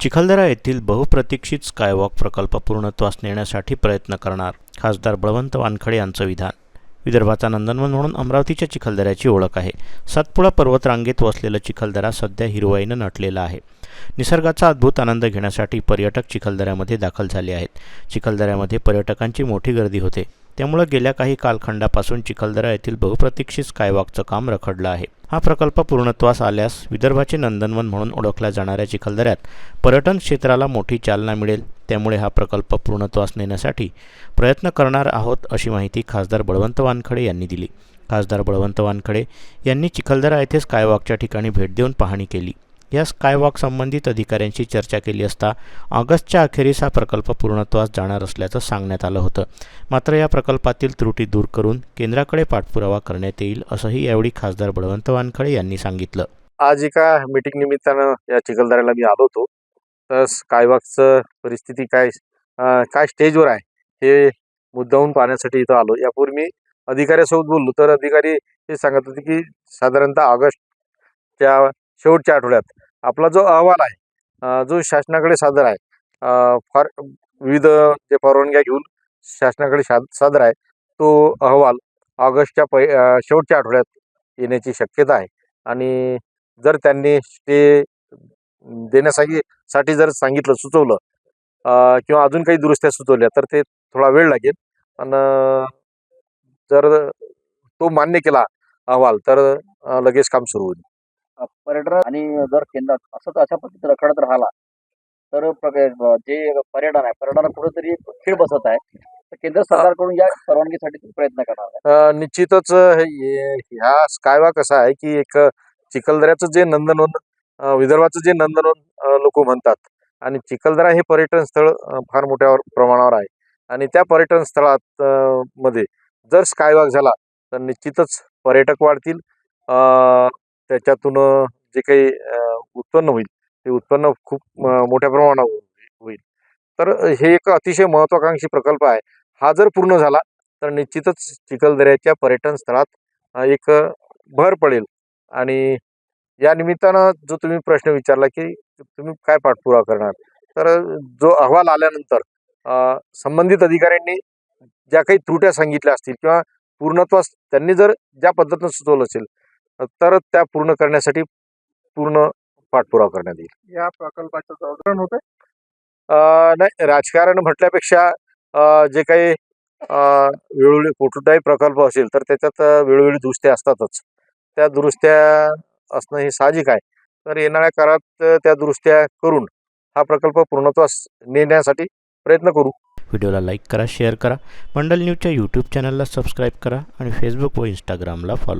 चिखलदरा येथील बहुप्रतीक्षित स्कायवॉक प्रकल्प पूर्णत्वास नेण्यासाठी प्रयत्न करणार खासदार बळवंत वानखडे यांचं विधान. विदर्भाचा नंदनवन म्हणून अमरावतीच्या चिखलदऱ्याची ओळख आहे. सातपुडा पर्वतरांगेत वसलेलं चिखलदरा सध्या हिरवाईनं नटलेलं आहे. निसर्गाचा अद्भुत आनंद घेण्यासाठी पर्यटक चिखलदऱ्यामध्ये दाखल झाले आहेत. चिखलदऱ्यामध्ये पर्यटकांची मोठी गर्दी होते. त्यामुळे गेल्या काही कालखंडापासून चिखलदरा येथील बहुप्रतीक्षित स्कायवॉकचं काम रखडलं आहे. हा प्रकल्प पूर्णत्वास आल्यास विदर्भाचे नंदनवन म्हणून ओळखल्या जाणाऱ्या चिखलदऱ्यात पर्यटन क्षेत्राला मोठी चालना मिळेल. त्यामुळे हा प्रकल्प पूर्णत्वास नेण्यासाठी प्रयत्न करणार आहोत अशी माहिती खासदार बळवंत वानखडे यांनी दिली. खासदार बळवंत वानखडे यांनी चिखलदरा येथे स्कायवॉकच्या ठिकाणी भेट देऊन पाहणी केली. या स्कायवॉक संबंधित अधिकाऱ्यांशी चर्चा केली असता ऑगस्टच्या अखेरीस हा प्रकल्प पूर्णत्वास जाणार असल्याचं सांगण्यात आलं होतं. मात्र या प्रकल्पातील त्रुटी दूर करून केंद्राकडे पाठपुरावा करण्यात येईल असंही यावेळी खासदार बळवंत वानखळे यांनी सांगितलं. आज एका मिटिंग निमित्तानं या चिखलदऱ्याला मी आलो होतो. तर स्कायवॉकचं परिस्थिती काय काय स्टेजवर आहे हे मुद्दाहून पाहण्यासाठी इथं आलो. यापूर्वी मी अधिकाऱ्यासोबत बोललो. तर अधिकारी हे सांगत होते की साधारणतः ऑगस्टच्या शेवटच्या आठवड्यात आपला जो अहवाल आहे जो शासनाकडे सादर आहे फार विविध जे परवानग्या घेऊन शासनाकडे सादर आहे तो अहवाल ऑगस्टच्या पै शेवटच्या आठवड्यात येण्याची शक्यता आहे. आणि जर त्यांनी स्टे देण्यासाठी साठी जर सांगितलं सुचवलं किंवा अजून काही दुरुस्त्या सुचवल्या तर ते थोडा वेळ लागेल. पण जर तो मान्य केला अहवाल तर लगेच काम सुरू होईल. पर्यटन आणि जर केंद्रात असंच अशा पद्धतीने रखडत राहिला तर जे पर्यटन आहे पर्यटनाला कुठेतरी खीळ बसत आहे. तर केंद्र सरकारकडून या परवानगीसाठी तुम्ही प्रयत्न करणार आहे अं, निश्चितच हे- ह्या स्कायवा कसा आहे की एक चिखलदऱ्याचं जे नंदनवन अं, विदर्भाचं जे नंदनवन लोक म्हणतात आणि चिखलदरा हे पर्यटन स्थळ अं, फार मोठ्या प्रमाणावर आहे. आणि त्या पर्यटन स्थळात अं, मध्ये जर स्कायवॉक झाला तर निश्चितच पर्यटक वाढतील. अं, त्याच्यातून जे काही उत्पन्न होईल ते उत्पन्न खूप मोठ्या प्रमाणावर होईल. तर हे एक अतिशय महत्त्वाकांक्षी प्रकल्प आहे. हा जर पूर्ण झाला तर निश्चितच चिखलदऱ्याच्या पर्यटन स्थळात एक भर पडेल. आणि या निमित्तानं जो तुम्ही प्रश्न विचारला की तुम्ही काय पाठपुरावा करणार? तर जो अहवाल आल्यानंतर संबंधित अधिकाऱ्यांनी ज्या काही त्रुट्या सांगितल्या असतील किंवा पूर्णत्वास त्यांनी जर ज्या पद्धतीनं सुचवलं असेल अ, तर त्या पूर्ण करण्यासाठी पूर्ण पाठपुरावा करण्यात येईल. या प्रकल्पाचं संरक्षण होते? अ, नाही राजकारण म्हटल्यापेक्षा जे काही वेळोवेळी कुठलाही प्रकल्प असेल तर त्याच्यात वेळोवेळी दुरुस्त्या असतातच. त्या दुरुस्त्या असणं हे साहजिक आहे. तर येणाऱ्या काळात त्या दुरुस्त्या करून हा प्रकल्प पूर्णत्वास नेण्यासाठी प्रयत्न करू. व्हिडिओला लाईक करा शेअर करा. मंडल न्यूजच्या यूट्यूब चॅनलला सबस्क्राईब करा आणि फेसबुक व इंस्टाग्रामला फॉलो